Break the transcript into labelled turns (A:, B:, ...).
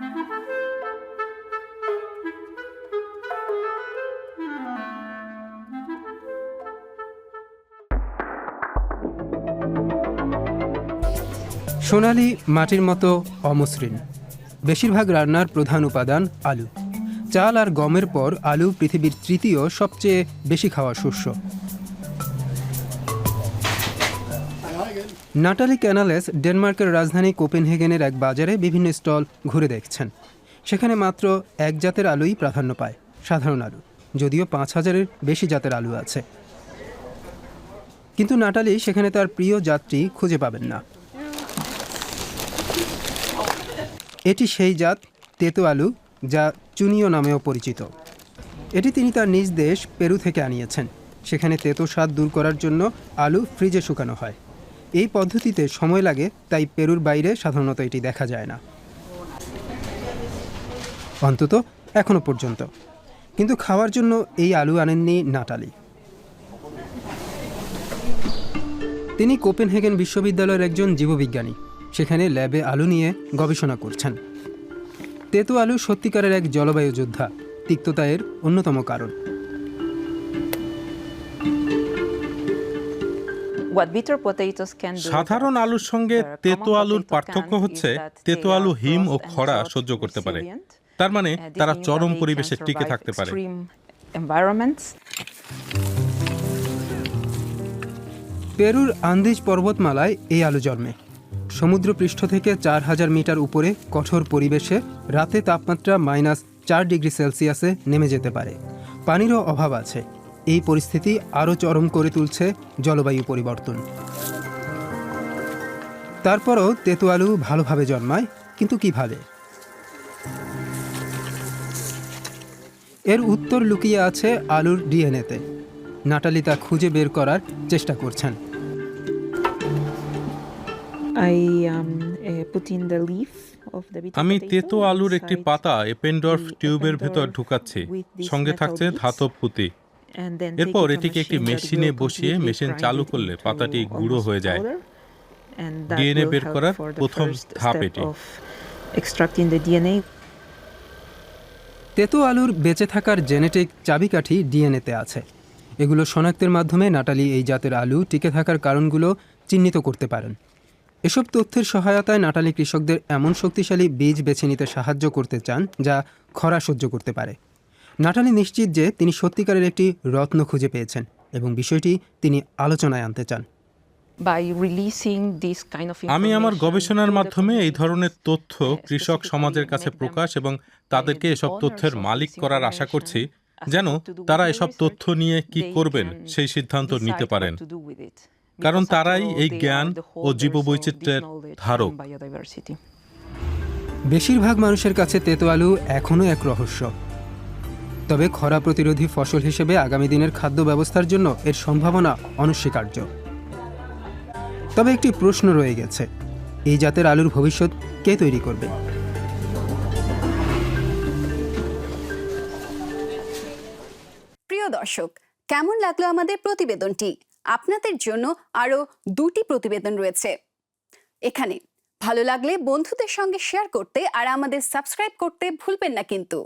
A: সোনালি মাটির মতো অমসৃণ। বেশিরভাগ রান্নার প্রধান উপাদান আলু। চাল আর গমের পর আলু পৃথিবীর তৃতীয় সবচেয়ে বেশি খাওয়া শস্য। নাটালি ক্যানালেস ডেনমার্কের রাজধানী কোপেনহেগেনের এক বাজারে বিভিন্ন স্টল ঘুরে দেখছেন। সেখানে মাত্র এক জাতের আলুই প্রাধান্য পায়, সাধারণ আলু। যদিও পাঁচ হাজারের বেশি জাতের আলু আছে। কিন্তু নাটালি সেখানে তার প্রিয় জাতটি খুঁজে পাবেন না। এটি সেই জাত তেতো আলু যা চুনিও নামেও পরিচিত। এটি তিনি তার নিজ দেশ পেরু থেকে আনিয়েছেন। সেখানে তেতো স্বাদ দূর করার জন্য আলু ফ্রিজে শুকানো হয়। এই পদ্ধতিতে সময় লাগে, তাই পেরুর বাইরে সাধারণত এটি দেখা যায় না। অন্তত এখনও পর্যন্ত। কিন্তু খাওয়ার জন্য এই আলু আনেননি নাটালি। তিনি কোপেনহেগেন বিশ্ববিদ্যালয়ের একজন জীববিজ্ঞানী। সেখানে ল্যাবে আলু নিয়ে গবেষণা করছেন। তেতো আলু সত্যিকারের এক জলবায়ু যোদ্ধা তিক্ততা এর অন্যতম কারণ।
B: সাধারণ আলুর সঙ্গে তেতো আলুর পার্থক্য হচ্ছে তেতো আলু হিম ও খরা সহ্য করতে পারে। তার মানে তারা চরম পরিবেশে টিকে থাকতে পারে।
A: পেরুর আন্দিজ পর্বতমালায় এই আলু জন্মে। সমুদ্রপৃষ্ঠ থেকে চার হাজার মিটার উপরে কঠোর পরিবেশে রাতে তাপমাত্রা মাইনাস চার ডিগ্রি সেলসিয়াসে নেমে যেতে পারে। পানিরও অভাব আছে। এই পরিস্থিতি আরও চরম করে তুলছে জলবায়ু পরিবর্তন। তারপরও তেতো আলু ভালোভাবে জন্মায় কিন্তু কীভাবে? এর উত্তর লুকিয়ে আছে আলুর ডিএনএতে। নাটালি তা খুঁজে বের করার চেষ্টা করছেন।
B: আমি তেতো আলুর একটি পাতা এপেন্ডর্ফ টিউবের ভেতর ঢুকাচ্ছি। সঙ্গে থাকছে ধাতব পুঁতি। এরপর এটিকে একটি মেশিনে বসিয়ে মেশিন চালু করলে পাতাটি গুঁড়ো হয়ে যায়। ডিএনএ বের করার প্রথম ধাপ এটি।
A: তেতো আলুর বেঁচে থাকার জেনেটিক চাবিকাঠি ডিএনএতে আছে। এগুলো শনাক্তের মাধ্যমে নাটালি এই জাতের আলু টিকে থাকার কারণগুলো চিহ্নিত করতে পারেন। এসব তথ্যের সহায়তায় নাটালি কৃষকদের এমন শক্তিশালী বীজ বেছে নিতে সাহায্য করতে চান যা খরা সহ্য করতে পারে। নাটালি নিশ্চিত যে তিনি সত্যিকারের একটি রত্ন খুঁজে পেয়েছেন এবং বিষয়টি তিনি আলোচনায় আনতে চান।
B: আমি আমার গবেষণার মাধ্যমে এই ধরনের তথ্য কৃষক সমাজের কাছে প্রকাশ এবং তাদেরকে এসব তথ্যের মালিক করার আশা করছি যেন তারা এসব তথ্য নিয়ে কি করবেন সেই সিদ্ধান্ত নিতে পারেন। কারণ তারাই এই জ্ঞান ও জীববৈচিত্র্যের ধারক।
A: বেশিরভাগ মানুষের কাছে তেতো আলু এখনও এক রহস্য। তবে খরা প্রতিরোধী ফসল হিসেবে আগামী দিনের খাদ্য ব্যবস্থার জন্য এর সম্ভাবনা অনস্বীকার্য। তবে একটি প্রশ্ন রয়ে গেছে, এই জাতের আলুর ভবিষ্যৎ কে তৈরি করবে?
C: প্রিয় দর্শক, কেমন লাগল আমাদের প্রতিবেদনটি? আপনাদের জন্য আরও দুটি প্রতিবেদন রয়েছে। এখানে, ভালো লাগলে বন্ধুদের সঙ্গে শেয়ার করতে আর আমাদের সাবস্ক্রাইব করতে ভুলবেন না কিন্তু।